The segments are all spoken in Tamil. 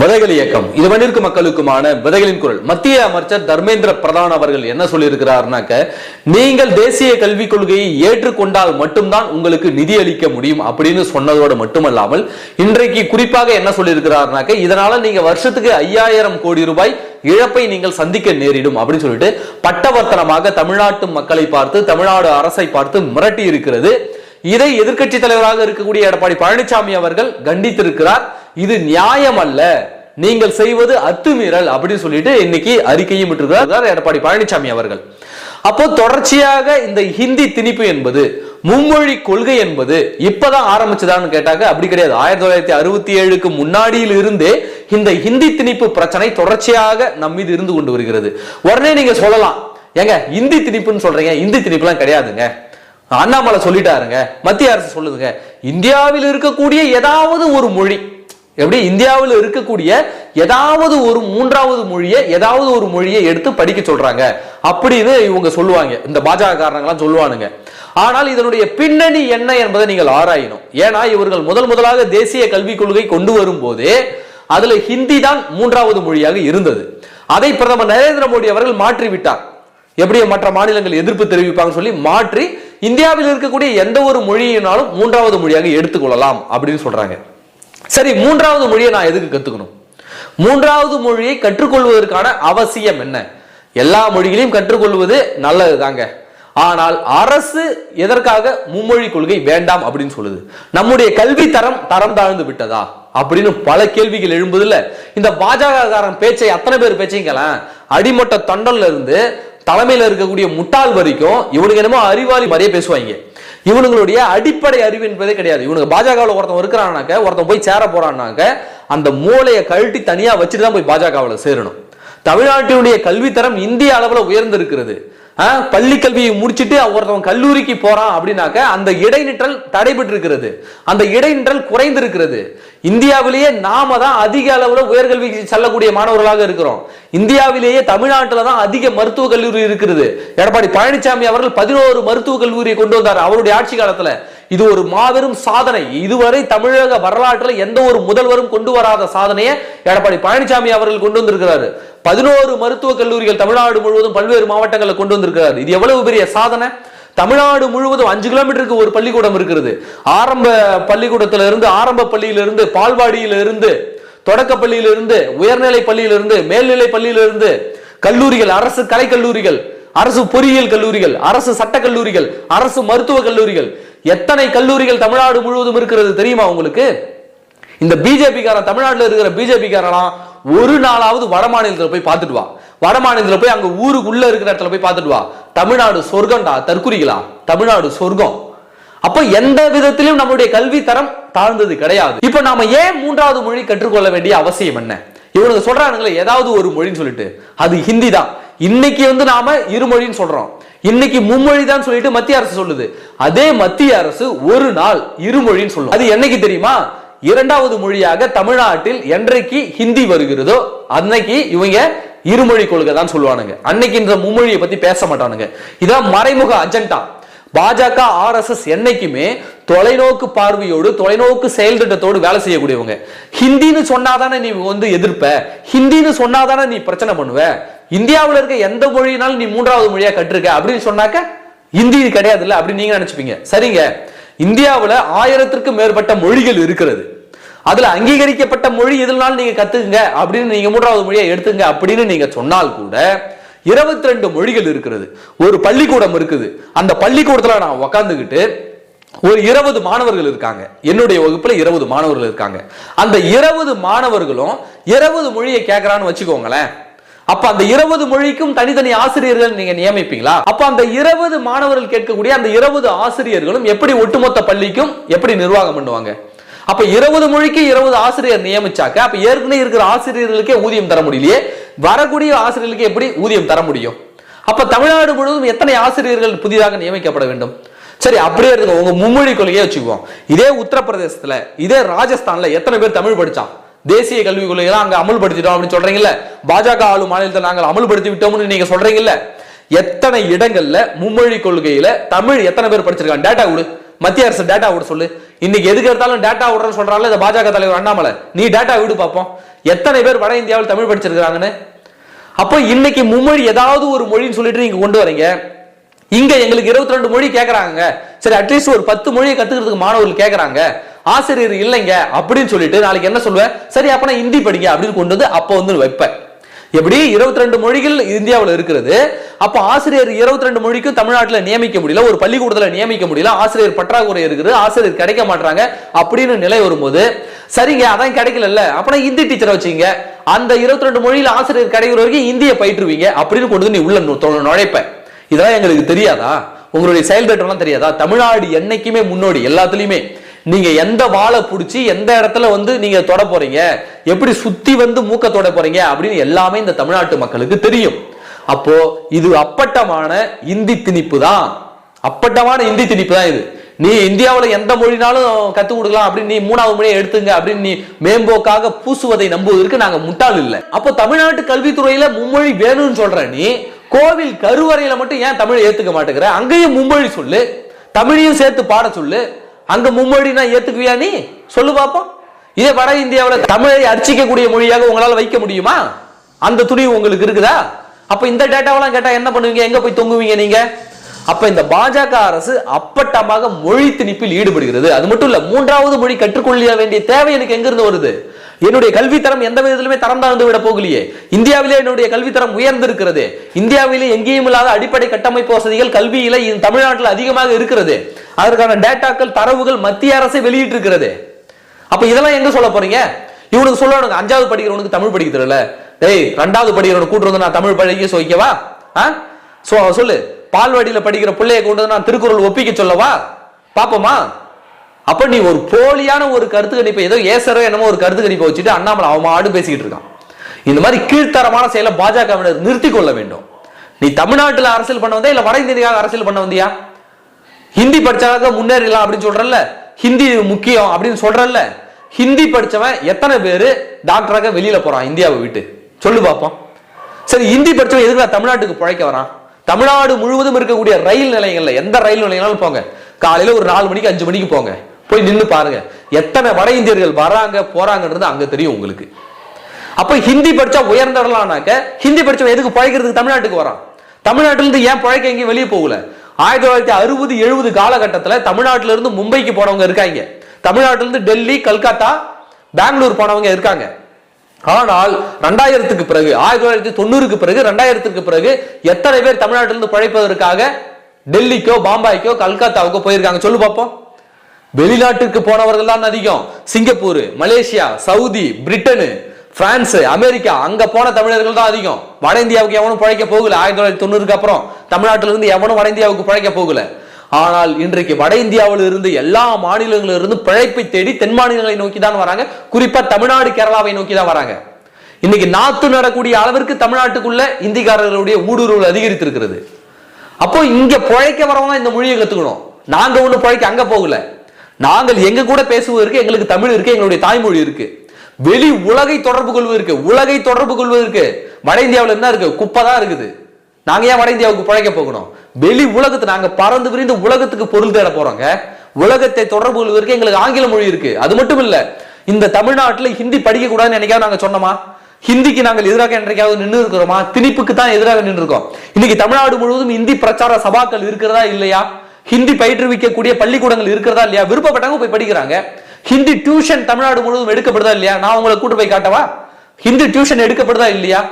விதைகள் இயக்கம். இது மண்ணிற்கு மக்களுக்குமான விதைகளின் குரல். மத்திய அமைச்சர் தர்மேந்திர பிரதான் அவர்கள் என்ன சொல்லியிருக்கிறார்னாக்க நீங்கள் தேசிய கல்விக் கொள்கையை ஏற்றுக்கொண்டால் மட்டும்தான் உங்களுக்கு நிதி அளிக்க முடியும் அப்படின்னு சொன்னதோடு மட்டுமல்லாமல் இன்றைக்கு குறிப்பாக என்ன சொல்லியிருக்கிறார்னாக்க இதனால நீங்க வருஷத்துக்கு ஐயாயிரம் கோடி ரூபாய் இழப்பை நீங்கள் சந்திக்க நேரிடும் அப்படின்னு சொல்லிட்டு பட்டவர்த்தனமாக தமிழ்நாட்டு மக்களை பார்த்து தமிழ்நாடு அரசை பார்த்து மிரட்டி இருக்கிறது இதை எதிர்க்கட்சி தலைவராக இருக்கக்கூடிய எடப்பாடி பழனிசாமி அவர்கள் கண்டித்திருக்கிறார். இது நியாயம் அல்ல நீங்கள் செய்வது அத்துமீறல் அப்படின்னு சொல்லிட்டு இன்னைக்கு அறிக்கையும் விட்டிருக்கிறார் எடப்பாடி பழனிசாமி அவர்கள். அப்போ தொடர்ச்சியாக இந்த ஹிந்தி திணிப்பு என்பது மும்மொழி கொள்கை என்பது இப்பதான் ஆரம்பிச்சதான்னு கேட்டாக்க அப்படி கிடையாது. ஆயிரத்தி தொள்ளாயிரத்தி அறுபத்தி ஏழுக்கு முன்னாடியில் இருந்தே இந்த ஹிந்தி திணிப்பு பிரச்சனை தொடர்ச்சியாக நம் மீது இருந்து கொண்டு வருகிறது. உடனே நீங்க சொல்லலாம். ஏங்க இந்தி திணிப்புன்னு சொல்றீங்க. இந்தி திணிப்புலாம் கிடையாதுங்க. அண்ணாமலை சொல்லிட்டாருங்க. மத்திய அரசு சொல்லுதுங்க. இந்தியாவில் இருக்கக்கூடிய ஏதாவது ஒரு மொழி எப்படி? இந்தியாவில் இருக்கக்கூடிய ஏதாவது ஒரு மூன்றாவது மொழியை ஏதாவது ஒரு மொழியை எடுத்து படிக்க சொல்றாங்க. அப்படின்னு இவங்க சொல்லுவாங்க. இந்த பாஜக காரணங்களாம் சொல்லுவானுங்க. ஆனால் இதனுடைய பின்னணி என்ன என்பதை நீங்கள் ஆராயணும். ஏன்னா இவர்கள் முதல் முதலாக தேசிய கல்விக் கொள்கை கொண்டு வரும்போதே அதுல ஹிந்தி தான் மூன்றாவது மொழியாக இருந்தது. அதை பிரதமர் நரேந்திர மோடி அவர்கள் மாற்றி விட்டார் எப்படி மற்ற மாநிலங்கள் எதிர்ப்பு தெரிவிப்பாங்க சொல்லி மாற்றி இந்தியாவில் இருக்கக்கூடிய எந்த ஒரு மொழியினாலும் மூன்றாவது மொழியாக எடுத்துக்கொள்ளலாம் அப்படின்னு சொல்றாங்க. சரி மூன்றாவது மொழியை நான் எதுக்கு கத்துக்கணும்? மூன்றாவது மொழியை கற்றுக்கொள்வதற்கான அவசியம் என்ன? எல்லா மொழிகளையும் கற்றுக்கொள்வது நல்லது தாங்க ஆனால் அரசு எதற்காக மும்மொழி கொள்கை வேண்டாம் அப்படின்னு சொல்லுது? நம்முடைய கல்வி தரம் தரம் தாழ்ந்து விட்டதா? அப்படின்னு பல கேள்விகள் எழும்புதில்ல. இந்த பாஜகக்காரன் பேச்சை அத்தனை பேர் பேச்சைங்களேன் அடிமட்ட தொண்டன்ல இருந்து தலைமையில் இருக்கக்கூடிய முட்டாள் வரைக்கும் இவனுக்கு என்னமோ அறிவாளி மாதிரியே பேசுவாங்க. இவனுங்களுடைய அடிப்படை அறிவு என்பதே கிடையாது. இவனுக்கு பாஜகவில் ஒருத்தன் இருக்கிறானாக்க ஒருத்தன் போய் சேர போறான்னாக்க அந்த மூளையை கழட்டி தனியா வச்சுட்டு தான் போய் பாஜகவில் சேரணும். தமிழ்நாட்டினுடைய கல்வித்தரம் இந்திய அளவில் உயர்ந்திருக்கிறது. பள்ளி கல்வியை முடிச்சிட்டு ஒருத்தவன் கல்லூரிக்கு போறான் அப்படின்னாக்க அந்த இடைநிற்றல் தடைபட்டு இருக்கிறது அந்த இடைநிற்றல் குறைந்திருக்கிறது. இந்தியாவிலேயே நாம தான் அதிக அளவுல உயர்கல்விக்கு செல்லக்கூடிய மாணவர்களாக இருக்கிறோம். இந்தியாவிலேயே தமிழ்நாட்டில் தான் அதிக மருத்துவக் கல்லூரி இருக்கிறது. எடப்பாடி பழனிசாமி அவர்கள் பதினோரு மருத்துவக் கல்லூரியை கொண்டு வந்தார் அவருடைய ஆட்சி காலத்துல. இது ஒரு மாபெரும் சாதனை. இதுவரை தமிழக வரலாற்றில் எந்த ஒரு முதல்வரும் கொண்டு வராத சாதனையை எடப்பாடி பழனிசாமி அவர்கள் கொண்டு வந்திருக்கிறாரு. பதினோரு மருத்துவக் கல்லூரிகள் தமிழ்நாடு முழுவதும் பல்வேறு மாவட்டங்களில் கொண்டு வந்திருக்கிறார். இது எவ்வளவு பெரிய சாதனை? தமிழ்நாடு முழுவதும் அஞ்சு கிலோமீட்டருக்கு ஒரு பள்ளிக்கூடம் இருக்கிறது. ஆரம்ப பள்ளிக்கூடத்திலிருந்து ஆரம்ப பள்ளியிலிருந்து பால்வாடியிலிருந்து தொடக்க பள்ளியிலிருந்து உயர்நிலை பள்ளியிலிருந்து மேல்நிலை பள்ளியிலிருந்து கல்லூரிகள் அரசு கலை கல்லூரிகள் அரசு பொறியியல் கல்லூரிகள் அரசு சட்ட கல்லூரிகள் அரசு மருத்துவ கல்லூரிகள் எத்தனை கல்லூரிகள் தமிழ்நாடு முழுவதும் இருக்கிறது தெரியுமா உங்களுக்கு? இந்த பிஜேபிக்காரன் தமிழ்நாட்டில் இருக்கிற பிஜேபிக்காரனா ஒரு நாளாவது வட மாநிலத்தில் போய் பார்த்துட்டு வா. வட மாநிலத்துல போய் அங்க ஊருக்குள்ள இருக்கிற இடத்துல போய் பார்த்துட்டு வா. தமிழ்நாடு சொர்க்கம்டா தற்குறிகளா? தமிழ்நாடு சொர்க்கம். அப்ப எந்த விதத்திலும் நம்முடைய கல்வி தரம் தாழ்ந்தது கிடையாது. இப்ப நாம ஏன் மூன்றாவது மொழி கற்றுக்கொள்ள வேண்டிய அவசியம் என்ன? இவனுக்கு சொல்றானுங்களே ஏதாவது ஒரு மொழின்னு சொல்லிட்டு. அது ஹிந்தி தான். இன்னைக்கு வந்து நாம இருமொழின்னு சொல்றோம். இன்னைக்கு மும்மொழி தான் சொல்லிட்டு மத்திய அரசு சொல்லுது. அதே மத்திய அரசு ஒரு நாள் இருமொழின்னு சொல்லும். அது என்னைக்கு தெரியுமா? இரண்டாவது மொழியாக தமிழ்நாட்டில் என்றைக்கு ஹிந்தி வருகிறதோ அன்னைக்கு இவங்க இருமொழி கொள்கை தான் சொல்லுவானுங்க. அன்னைக்கு இந்த மும்மொழியை பத்தி பேச மாட்டானுங்க. இதான் மறைமுக அஜெண்டா. பாஜக ஆர்எஸ்எஸ் என்னைக்குமே தொலைநோக்கு பார்வையோடு தொலைநோக்கு செயல் திட்டத்தோடு வேலை செய்யக்கூடியவங்க. ஹிந்தின்னு சொன்னாதானே நீ வந்து எதிர்ப்ப? ஹிந்தின்னு சொன்னாதானே நீ பிரச்சனை பண்ணுவ? இந்தியாவுல இருக்க எந்த மொழினாலும் நீ மூன்றாவது மொழியா கற்றுக்க அப்படின்னு சொன்னாக்க ஹிந்தி கிடையாது இல்ல அப்படின்னு நீங்க நினைச்சுப்பீங்க. சரிங்க. இந்தியாவுல ஆயிரத்திற்கும் மேற்பட்ட மொழிகள் இருக்கிறது. அதுல அங்கீகரிக்கப்பட்ட மொழி எதுனாலும் நீங்க கத்துக்குங்க அப்படின்னு நீங்க மூன்றாவது மொழியை எடுத்துங்க அப்படின்னு நீங்க சொன்னால் கூட இருபத்தி ரெண்டு மொழிகள் இருக்கிறது. ஒரு பள்ளிக்கூடம் இருக்குது. அந்த பள்ளிக்கூடத்துல நான் உக்காந்துக்கிட்டு ஒரு இருபது மாணவர்கள் இருக்காங்க. என்னுடைய வகுப்புல இருபது மாணவர்கள் இருக்காங்க. அந்த இருபது மாணவர்களும் இருபது மொழியை கேட்கறான்னு வச்சுக்கோங்களேன். அப்ப அந்த இருபது மொழிக்கும் தனித்தனி ஆசிரியர்கள் நீங்க நியமிப்பீங்களா? அப்ப அந்த இருபது மாணவர்கள் கேட்கக்கூடிய அந்த இருபது ஆசிரியர்களும் எப்படி ஒட்டுமொத்த பள்ளிக்கும் எப்படி நிர்வாகம் பண்ணுவாங்க? அப்ப இருபது மொழிக்கு இருபது ஆசிரியர் நியமிச்சாக்க அப்ப ஏற்கனவே இருக்கிற ஆசிரியர்களுக்கே ஊதியம் தர முடியலையே? வரக்கூடிய ஆசிரியர்களுக்கு எப்படி ஊதியம் தர முடியும்? அப்ப தமிழ்நாடு முழுவதும் எத்தனை ஆசிரியர்கள் புதிதாக நியமிக்கப்பட வேண்டும்? சரி அப்படியே இருங்க. உங்க மும்மொழி கொள்கையை வச்சுக்குவோம். இதே உத்தரப்பிரதேசத்துல இதே ராஜஸ்தான்ல எத்தனை பேர் தமிழ் படிச்சான்? தேசிய கல்விக் கொள்கையெல்லாம் அங்க அமல்படுத்திட்டோம் அப்படின்னு சொல்றீங்கல்ல? பாஜக ஆளும் மாநிலத்தில் நாங்கள் அமல்படுத்தி விட்டோம்னு நீங்க சொல்றீங்கல்ல? எத்தனை இடங்கள்ல மும்மொழி கொள்கையில தமிழ் எத்தனை பேர் படிச்சிருக்காங்க? டேட்டா கொடு. மத்திய அரசு டேட்டா விட சொல்லு. இன்னைக்கு எதுக்கு எடுத்தாலும் டேட்டா விடுறேன்னு சொல்றாங்களே இந்த பாஜக தலைவர் அண்ணாமலை. நீ டேட்டா விடு பார்ப்போம். எத்தனை பேர் வட இந்தியாவில் தமிழ் படிச்சிருக்காங்கன்னு அப்போ இன்னைக்கு மும்மொழி ஏதாவது ஒரு மொழின்னு சொல்லிட்டு நீங்க கொண்டு வரீங்க. இங்க எங்களுக்கு இருபத்தி ரெண்டு மொழி கேட்கறாங்க சரி அட்லீஸ்ட் ஒரு பத்து மொழியை கத்துக்கிறதுக்கு மாணவர்கள் கேட்கறாங்க ஆசிரியர் இல்லைங்க அப்படின்னு சொல்லிட்டு நாளைக்கு என்ன சொல்லுவேன்? சரி அப்ப நான் ஹிந்தி படிங்க அப்படின்னு கொண்டு வந்து அப்போ வந்து வைப்பேன். எப்படி? இருபத்தி ரெண்டு மொழிகள் இந்தியாவில் இருக்கிறது அப்ப ஆசிரியர் இருபத்தி ரெண்டு மொழிக்கும் தமிழ்நாட்டில் நியமிக்க முடியல. ஒரு பள்ளிக்கூடத்தில் நியமிக்க முடியல. ஆசிரியர் பற்றாக்குறை இருக்குது. ஆசிரியர் கிடைக்க மாட்டாங்க அப்படின்னு நிலை வரும்போது சரிங்க அதான் கிடைக்கல அப்பனா ஹிந்தி டீச்சரை வச்சீங்க அந்த இருபத்தி ரெண்டு மொழியில ஆசிரியர் கிடைக்கிற வரைக்கும் இந்தியை பயிற்றுவீங்க அப்படின்னு கொண்டு வந்து நீ உள்ள நுழைப்ப. இதெல்லாம் எங்களுக்கு தெரியாதா? உங்களுடைய செயல் திட்டம்லாம் தெரியாதா? தமிழ்நாடு என்னைக்குமே முன்னோடி எல்லாத்துலயுமே. நீங்க எந்த வாழை பிடிச்சி எந்த இடத்துல வந்து நீங்க தொட போறீங்க? எப்படி சுத்தி வந்து மூக்க தொட போறீங்க? அப்படின்னு எல்லாமே இந்த தமிழ்நாட்டு மக்களுக்கு தெரியும். அப்போ இது அப்பட்டமான இந்தி திணிப்பு தான். அப்பட்டமான இந்தி திணிப்பு தான் இது. நீ இந்தியாவில் எந்த மொழினாலும் கற்றுக் கொடுக்கலாம் அப்படின்னு நீ மூணாவது மொழியை எடுத்துங்க அப்படின்னு நீ மேம்போக்காக பூசுவதை நம்புவதற்கு நாங்கள் முட்டாள் இல்லை. அப்போ தமிழ்நாட்டு கல்வித்துறையில மும்மொழி வேணும்னு சொல்ற நீ கோவில் கருவறையில மட்டும் ஏன் தமிழை ஏத்துக்க மாட்டேங்கிற? அங்கேயும் மும்மொழி சொல்லு தமிழையும் சேர்த்து பாட சொல்லு. அங்க மும்மொழினா ஏத்துக்குவியா நீ? சொல்லு பாப்போம். இதே வட இந்தியாவில் தமிழை அர்ச்சிக்கக்கூடிய மொழியாக உங்களால் வைக்க முடியுமா? அந்த துணிவு உங்களுக்கு இருக்குதா? அப்ப இந்த டேட்டாவெல்லாம் கேட்டா என்ன பண்ணுவீங்க? எங்க போய் தொங்குவீங்க நீங்க? அப்ப இந்த பாஜக அரசு அப்பட்டமாக மொழி திணிப்பில் ஈடுபடுகிறது. அது மட்டும் இல்ல மூன்றாவது மொழி கற்றுக்கொள்ள வேண்டிய தேவை எனக்கு எங்கிருந்து வருது? என்னுடைய கல்வித்தரம் எந்த விதத்திலுமே தரம் தாழ்ந்து விட போகலையே. இந்தியாவிலே என்னுடைய கல்வித்தரம் உயர்ந்திருக்கிறது. இந்தியாவிலே எங்கேயும் இல்லாத அடிப்படை கட்டமைப்பு வசதிகள் கல்வியில தமிழ்நாட்டில் அதிகமாக இருக்கிறது. அதற்கான டேட்டாக்கள் தரவுகள் மத்திய அரசு வெளியிட்டு இருக்கிறது அப்ப இதெல்லாம் எங்க சொல்ல போறீங்க? இவனுக்கு சொல்லணும் அஞ்சாவது படிக்கிறவனுக்கு தமிழ் படிக்க தெரியல. டேய் ரெண்டாவது படிக்கிறவனுக்கு கூட்டுறது வந்து நான் தமிழ் படிக்க வைக்கவா ஆ? சோ சொல்லு. பால்வாடியில் படிக்கிற பிள்ளைய கொண்டு வந்து நான் திருக்குறள் ஒப்பிக்க சொல்லவா? பாப்போமா? அப்ப நீ ஒரு போலியான ஒரு கருத்து கணிப்பை ஏதோ ஏசரோ என்னமோ ஒரு கருத்து கணிப்பை வச்சுட்டு அண்ணாமலை அவன் ஆடு பேசிக்கிட்டு இருக்கான். இந்த மாதிரி கீழ்த்தரமான செயலை பாஜகவினர் நிறுத்தி கொள்ள வேண்டும். நீ தமிழ்நாட்டில் அரசியல் பண்ண வந்தா இல்ல வட இந்தியாவுக்காக அரசியல் பண்ண வந்தியா? ஹிந்தி படிச்சாக முன்னேறலாம் அப்படின்னு சொல்றல ஹிந்தி முக்கியம் அப்படின்னு சொல்றல ஹிந்தி படிச்சவன் எத்தனை பேரு டாக்டராக வெளியில போறான் இந்தியாவை விட்டு? சொல்லு பார்ப்போம் சரி ஹிந்தி படிச்சவன் எதுக்கு நான் தமிழ்நாட்டுக்கு பிழைக்க வரான்? தமிழ்நாடு முழுவதும் இருக்கக்கூடிய ரயில் நிலையங்கள்ல எந்த ரயில் நிலையங்களும் போங்க. காலையில ஒரு நாலு மணிக்கு அஞ்சு மணிக்கு போங்க. போய் நின்று பாருங்க. எத்தனை வட இந்தியர்கள் வராங்க போறாங்கன்றது அங்க தெரியும் உங்களுக்கு. அப்ப ஹிந்தி படிச்சா உயர்ந்தடலாம்னாக்க ஹிந்தி படிச்சவன் எதுக்கு பழைக்கிறதுக்கு தமிழ்நாட்டுக்கு வரான்? தமிழ்நாட்டுல இருந்து ஏன் பழைக்க எங்கேயும் வெளியே போகல? ஆயிரத்தி தொள்ளாயிரத்தி அறுபது எழுபது காலகட்டத்தில் தமிழ்நாட்டுல இருந்து மும்பைக்கு போனவங்க இருக்காங்க. தமிழ்நாட்டிலிருந்து டெல்லி கல்கத்தா பெங்களூர் போனவங்க இருக்காங்க. ஆனால் ரெண்டாயிரத்துக்கு பிறகு ஆயிரத்தி தொள்ளாயிரத்தி தொண்ணூறுக்கு பிறகு ரெண்டாயிரத்துக்கு பிறகு எத்தனை பேர் தமிழ்நாட்டிலிருந்து பிழைப்பதற்காக டெல்லிக்கோ பாம்பாய்க்கோ கல்கத்தாவுக்கோ போயிருக்காங்க? சொல்லு பார்ப்போம் வெளிநாட்டுக்கு போனவர்கள் தான் அதிகம். Singapore Malaysia Saudi Britain France America அங்க போன தமிழர்கள் தான் அதிகம். வட இந்தியாவுக்கு எவனும் பிழைக்க போகல. ஆயிரத்தி தொள்ளாயிரத்தி தொண்ணூறுக்கு அப்புறம் தமிழ்நாட்டிலிருந்து எவனும் வட இந்தியாவுக்கு பிழைக்க போகல. ஆனால் இன்றைக்கு வட இந்தியாவில் இருந்து எல்லா மாநிலங்களிலும் இருந்து பிழைப்பை தேடி தென் மாநிலங்களை நோக்கி தான் வராங்க. குறிப்பா தமிழ்நாடு கேரளாவை நோக்கி தான் வராங்க. இன்னைக்கு நாத்து நடக்கூடிய அளவிற்கு தமிழ்நாட்டுக்குள்ள இந்திக்காரர்களுடைய ஊடுருவல் அதிகரித்து இருக்கிறது அப்போ இங்க பிழைக்க வரவங்க இந்த மொழியை கத்துக்கணும். நாங்க ஒண்ணு பிழைக்க அங்க போகல. நாங்கள் எங்க கூட பேசுவதற்கு எங்களுக்கு தமிழ் இருக்கு எங்களுடைய தாய்மொழி இருக்கு. வெளி உலகை தொடர்பு கொள்வதற்கு உலகை தொடர்பு கொள்வதற்கு வட இந்தியாவில் என்ன இருக்கு குப்பை தான் இருக்குது. நாங்க ஏன் வட இந்தியாவுக்கு பிழைக்க போகணும்? வெளி உலகத்தை நாங்க பறந்து விரிந்து உலகத்துக்கு பொருள் தேட போறோங்க. உலகத்தை தொடர்பு கொள்வதற்கு எங்களுக்கு ஆங்கில மொழி இருக்கு. அது மட்டும் இல்ல இந்த தமிழ்நாட்டில் ஹிந்தி படிக்க கூடாதுன்னு என்னைக்காவது நாங்க சொன்னோமா? ஹிந்திக்கு நாங்கள் எதிராக என்றைக்காவது நின்று இருக்கிறோமா? திணிப்புக்கு தான் எதிராக நின்று இருக்கோம். இன்னைக்கு தமிழ்நாடு முழுவதும் இந்தி பிரச்சார சபாக்கள் இருக்கிறதா இல்லையா? ஹிந்தி பயிற்றுவிக்கக்கூடிய பள்ளிக்கூடங்கள் இருக்கிறதா இல்லையா? விருப்பப்பட்டவங்க போய் படிக்கிறாங்க. ஹிந்தி டியூஷன் தமிழ்நாடு முழுவதும் எடுக்கப்படுதா இல்லையா? நான் உங்களை கூட்டு போய் காட்டவா? ஹிந்தி டியூஷன் எடுக்கப்படுதா இல்லையா?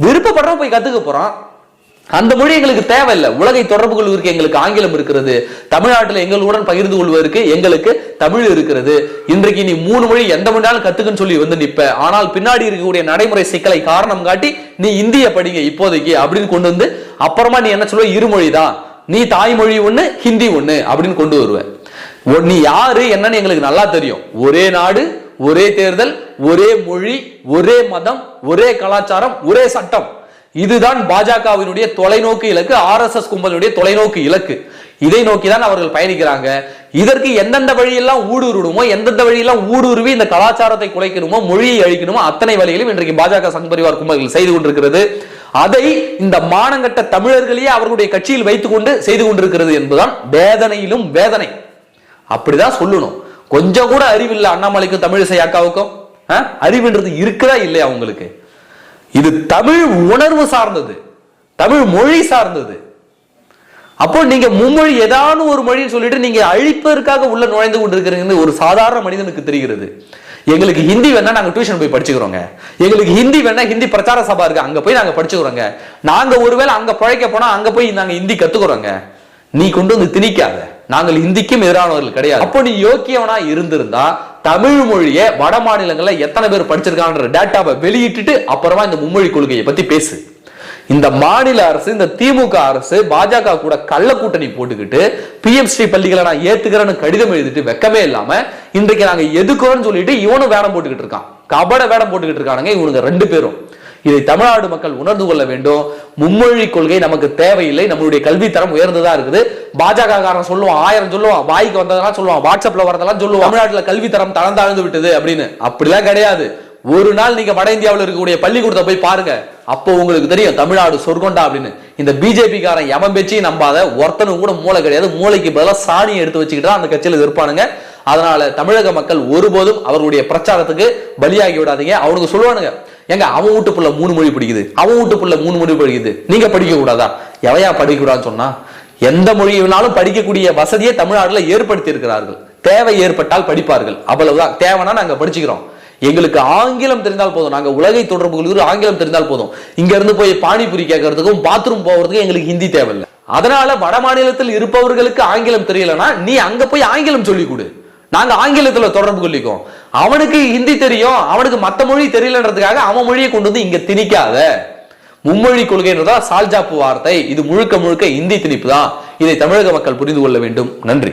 விருப்பப்படுறோம் போய் கத்துக்க போறோம். அந்த மொழி எங்களுக்கு தேவையில்லை. உலகை தொடர்பு கொள்வதற்கு எங்களுக்கு ஆங்கிலம் இருக்கிறது. தமிழ்நாட்டில் எங்களுடன் பகிர்ந்து கொள்வதற்கு எங்களுக்கு தமிழ் இருக்கிறது. இன்றைக்கு நீ மூணு மொழி எந்த மொழியாலும் கத்துக்குன்னு சொல்லி வந்து நிற்ப ஆனால் பின்னாடி இருக்கக்கூடிய நடைமுறை சிக்கலை காரணம் காட்டி நீ இந்திய படிங்க இப்போதைக்கு அப்படின்னு கொண்டு வந்து அப்புறமா நீ என்ன சொல்லுவ? இருமொழி தான் நீ தாய்மொழி ஒண்ணு ஹிந்தி ஒண்ணு அப்படின்னு கொண்டு வருவ. நீ யாரு என்னன்னு எங்களுக்கு நல்லா தெரியும். ஒரே நாடு ஒரே தேர்தல் ஒரே மொழி ஒரே மதம் ஒரே கலாச்சாரம் ஒரே சட்டம். இதுதான் பாஜகவினுடைய தொலைநோக்கு இலக்கு ஆர்எஸ்எஸ் கும்பலுடைய தொலைநோக்கு இலக்கு. இதை நோக்கி தான் அவர்கள் பயணிக்கிறாங்க. இதற்கு எந்தெந்த வழியெல்லாம் ஊடுருடுமோ எந்தெந்த வழியெல்லாம் ஊடுருவி இந்த கலாச்சாரத்தை குலைக்கணுமோ மொழியை அழிக்கணுமோ அத்தனை வழியிலும் இன்றைக்கு பாஜக சங் பரிவார் கும்பல்கள் செய்து கொண்டிருக்கிறது. அதை இந்த மானங்கட்ட தமிழர்களையே அவர்களுடைய கட்சியில் வைத்துக் கொண்டு செய்து கொண்டிருக்கிறது என்பதுதான் வேதனையிலும் வேதனை. அப்படிதான் சொல்லணும். கொஞ்சம் கூட அறிவில்லை அண்ணாமலைக்கும் தமிழிசை அக்காவுக்கும். ஆ? அறிவுன்றது இருக்குதா இல்லையா அவங்களுக்கு? இது தமிழ் உணர்வு சார்ந்தது. தமிழ் மொழி சார்ந்தது. அப்போ நீங்க மும்மொழி ஏதானும் ஒரு மொழின்னு சொல்லிட்டு நீங்க அழிப்பதற்காக உள்ள நுழைந்து கொண்டிருக்கிறீங்கன்னு ஒரு சாதாரண மனிதனுக்கு தெரிகிறது. எங்களுக்கு ஹிந்தி வேணா நாங்க டியூஷன் போய் படிச்சுக்கிறோங்க. எங்களுக்கு ஹிந்தி வேணா ஹிந்தி பிரச்சார சபா இருக்கு. அங்க போய் நாங்க படிச்சுக்கிறோங்க. நாங்க ஒருவேளை அங்க பழைக்க போனா அங்க போய் நாங்க ஹிந்தி கத்துக்கிறோங்க. நீ கொண்டு வந்து திணிக்காத. நாங்கள் இந்திக்கும் எதிரானவர்கள் கிடையாது. அப்போ நீ யோக்கியவனா இருந்திருந்தா தமிழ் மொழியை வட மாநிலங்களில் எத்தனை பேர் படிச்சிருக்கான்ற டேட்டாவை வெளியிட்டுட்டு அப்புறமா இந்த மும்மொழி கொள்கையை பத்தி பேசு. இந்த மாநில அரசு இந்த திமுக அரசு பாஜக கூட கள்ள கூட்டணி போட்டுக்கிட்டு பிஎம்ஸ்ரீ பள்ளிகளை நான் ஏத்துக்கிறேன்னு கடிதம் எழுதிட்டு வெக்கமே இல்லாம இன்றைக்கு நாங்க எதுக்குறோம்னு சொல்லிட்டு இவனும் வேடம் போட்டுக்கிட்டு இருக்கான். கபட வேடம் போட்டுக்கிட்டு இருக்கானுங்க இவனுங்க ரெண்டு பேரும். இதை தமிழ்நாடு மக்கள் உணர்ந்து கொள்ள வேண்டும். மும்மொழி கொள்கை நமக்கு தேவையில்லை. நம்மளுடைய கல்வி தரம் உயர்ந்ததா இருக்குது. பாஜக காரன் சொல்லுவான் ஆயிரம் சொல்லுவான் வாய்க்கு வந்ததெல்லாம் சொல்லுவான் வாட்ஸ்அப்ல வரதெல்லாம் சொல்லுவான். தமிழ்நாட்டுல கல்வி தரம் தளர்ந்தாழ்ந்து விட்டது அப்படின்னு. அப்படிலாம் கிடையாது. ஒரு நாள் நீங்க வட இந்தியாவில் இருக்கக்கூடிய பள்ளிக்கூடத்தை போய் பாருங்க. அப்போ உங்களுக்கு தெரியும் தமிழ்நாடு சொர்க்கொண்டா அப்படின்னு. இந்த பிஜேபி காரன் எவன் பேச்சையும் நம்பாத ஒருத்தனும் கூட மூளை கிடையாது. மூளைக்கு பதிலாக சாணியை எடுத்து வச்சுக்கிட்டு தான் அந்த கட்சியில் இருப்பானுங்க அதனால தமிழக மக்கள் ஒருபோதும் அவர்களுடைய பிரச்சாரத்துக்கு பலியாகி விடாதீங்க. அவனுக்கு சொல்லுவானுங்க ஏங்க அவன் வீட்டு புள்ள மூணு மொழி படிக்குது. அவன் வீட்டு புள்ள மூணு மொழி படிக்குது. நீங்க படிக்க கூடாதா? எவையா படிக்க கூடாதுன்னு சொன்னா எந்த மொழி வேணாலும் படிக்கக்கூடிய வசதியை தமிழ்நாட்டில் ஏற்படுத்தி இருக்கிறார்கள் தேவை ஏற்பட்டால் படிப்பார்கள். அவ்வளவுதான். தேவைன்னா நாங்க படிச்சுக்கிறோம். எங்களுக்கு ஆங்கிலம் தெரிந்தால் போதும். நாங்க உலகை தொடர்புகளுக்கு ஆங்கிலம் தெரிந்தால் போதும். இங்க இருந்து போய் பானிபுரி கேட்கறதுக்கும் பாத்ரூம் போகிறதுக்கும் எங்களுக்கு ஹிந்தி தேவையில்லை. அதனால வட மாநிலத்தில் இருப்பவர்களுக்கு ஆங்கிலம் தெரியலனா நீ அங்க போய் ஆங்கிலம் சொல்லி கொடு. நாங்க ஆங்கிலத்துல தொடர்பு கொள்ளிக்கோம். அவனுக்கு ஹிந்தி தெரியும் அவனுக்கு மத்த மொழி தெரியலன்றதுக்காக அவன் மொழியை கொண்டு வந்து இங்க திணிக்காத. மும்மொழி கொள்கைன்றதா சால்ஜாப்பு வார்த்தை. இது முழுக்க முழுக்க இந்தி திணிப்பு தான் இதை தமிழக மக்கள் புரிந்து கொள்ள வேண்டும். நன்றி.